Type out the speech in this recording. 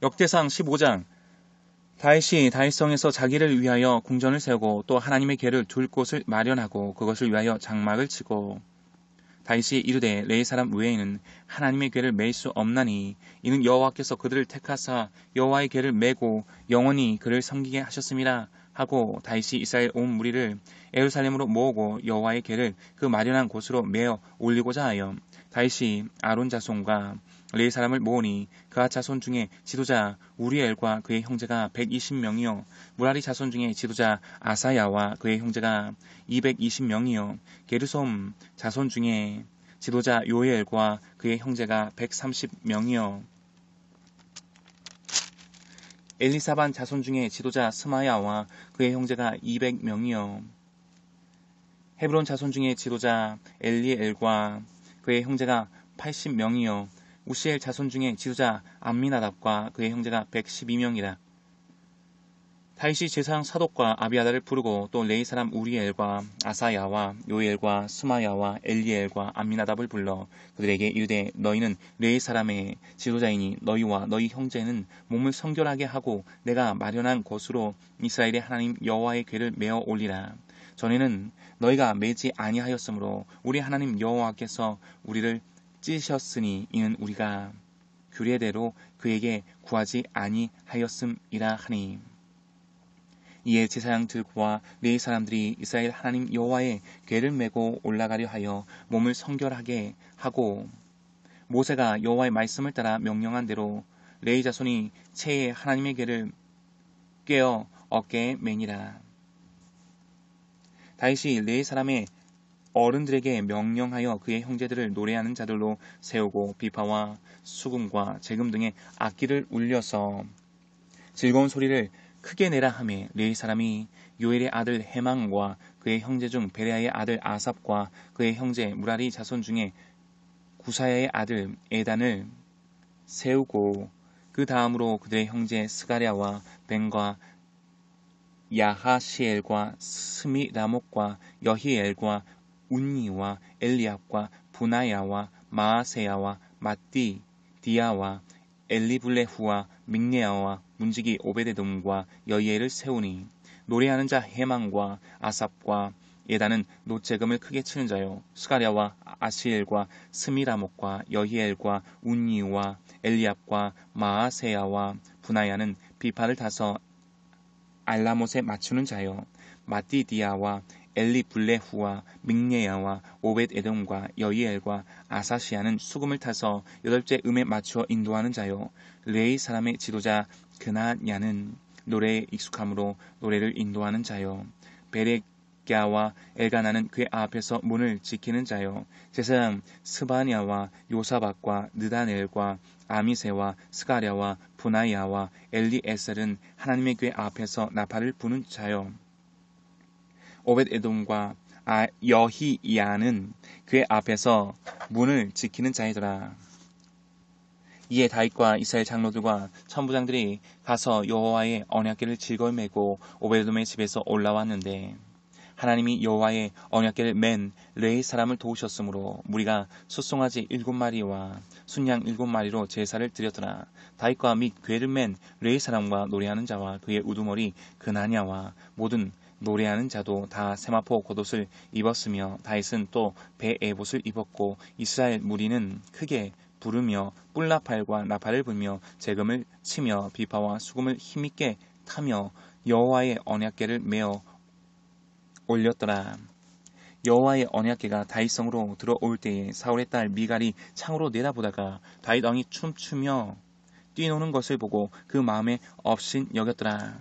역대상 15장 다윗이 다윗성에서 자기를 위하여 궁전을 세우고 또 하나님의 궤를 둘 곳을 마련하고 그것을 위하여 장막을 치고 다윗이 이르되 레이 사람 외에는 하나님의 궤를 맬 수 없나니 이는 여호와께서 그들을 택하사 여호와의 궤를 메고 영원히 그를 섬기게 하셨습니다. 하고 다윗이 이스라엘 온 무리를 에루살렘으로 모으고 여호와의 궤를 그 마련한 곳으로 메어 올리고자 하여 다윗이 아론 자손과 레이 사람을 모으니 그아 자손 중에 지도자 우리엘과 그의 형제가 120명이요. 무라리 자손 중에 지도자 아사야와 그의 형제가 220명이요. 게르솜 자손 중에 지도자 요엘과 그의 형제가 130명이요 엘리사반 자손 중에 지도자 스마야와 그의 형제가 200명이요 헤브론 자손 중에 지도자 엘리엘과 그의 형제가 80명이요 우시엘 자손 중에 지도자 암미나답과 그의 형제가 112명이라. 다윗이 제사장 사독과 아비아다를 부르고 또 레이 사람 우리엘과 아사야와 요엘과 스마야와 엘리엘과 암미나답을 불러 그들에게 이르되 너희는 레이 사람의 지도자이니 너희와 너희 형제는 몸을 성결하게 하고 내가 마련한 곳으로 이스라엘의 하나님 여호와의 궤를 메어 올리라. 전에는 너희가 매지 아니하였으므로 우리 하나님 여호와께서 우리를 찢으셨으니 이는 우리가 규례대로 그에게 구하지 아니하였음이라 하니 이에 제사장 들과 네 사람들이 이스라엘 하나님 여호와의 궤를 메고 올라가려 하여 몸을 성결하게 하고 모세가 여호와의 말씀을 따라 명령한 대로 레이 자손이 채에 하나님의 궤를 꿰어 어깨에 매니라. 다윗이 레이 사람의 어른들에게 명령하여 그의 형제들을 노래하는 자들로 세우고 비파와 수금과 재금 등의 악기를 울려서 즐거운 소리를 크게 내라 하며 레이 사람이 요엘의 아들 해망과 그의 형제 중 베레아의 아들 아삽과 그의 형제 무라리 자손 중에 구사야의 아들 에단을 세우고 그 다음으로 그들의 형제 스가랴와 벤과 야하시엘과 스미라목과 여히엘과 운니와 엘리압과 부나야와 마아세야와 마띠 디아와 엘리블레후와 믹네아와 문지기 오베데돔과 여이엘을 세우니 노래하는 자 해망과 아삽과 예단은 노재금을 크게 치는 자요. 스가랴와 아시엘과 스미라목과 여히엘과 운니와 엘리압과 마아세야와 부나야는 비파를 타서 알라못에 맞추는 자요. 마띠디아와 엘리 블레후와 믹네야와 오벳 에돔과 여이엘과 아사시아는 수금을 타서 여덟째 음에 맞추어 인도하는 자요. 레이 사람의 지도자 그나냐는 노래에 익숙함으로 노래를 인도하는 자요. 베레갸와 엘가나는 그 앞에서 문을 지키는 자요. 제사장 스바냐와 요사박과 느다넬과 아미세와 스가랴와 부나이아와 엘리에셀은 하나님의 궤 앞에서 나팔을 부는 자요. 오벳 에돔과 아, 여히야는 그의 앞에서 문을 지키는 자이더라. 이에 다윗과 이스라엘 장로들과 천부장들이 가서 여호와의 언약궤를 즐거이 메고 오베돔의 집에서 올라왔는데 하나님이 여호와의 언약궤를 맨 레이 사람을 도우셨으므로 무리가 숫송아지 일곱 마리와 순양 일곱 마리로 제사를 드렸더라. 다윗과 및 궤를 맨 레이 사람과 노래하는 자와 그의 우두머리 그나냐와 모든 노래하는 자도 다 세마포 겉옷을 입었으며 다윗은 또 배에봇을 입었고 이스라엘 무리는 크게 부르며 뿔나팔과 나팔을 불며 재금을 치며 비파와 수금을 힘있게 타며 여호와의 언약궤를 메어 올렸더라. 여호와의 언약궤가 다윗성으로 들어올 때에 사울의 딸 미갈이 창으로 내다보다가 다윗 왕이 춤추며 뛰노는 것을 보고 그 마음에 업신 여겼더라.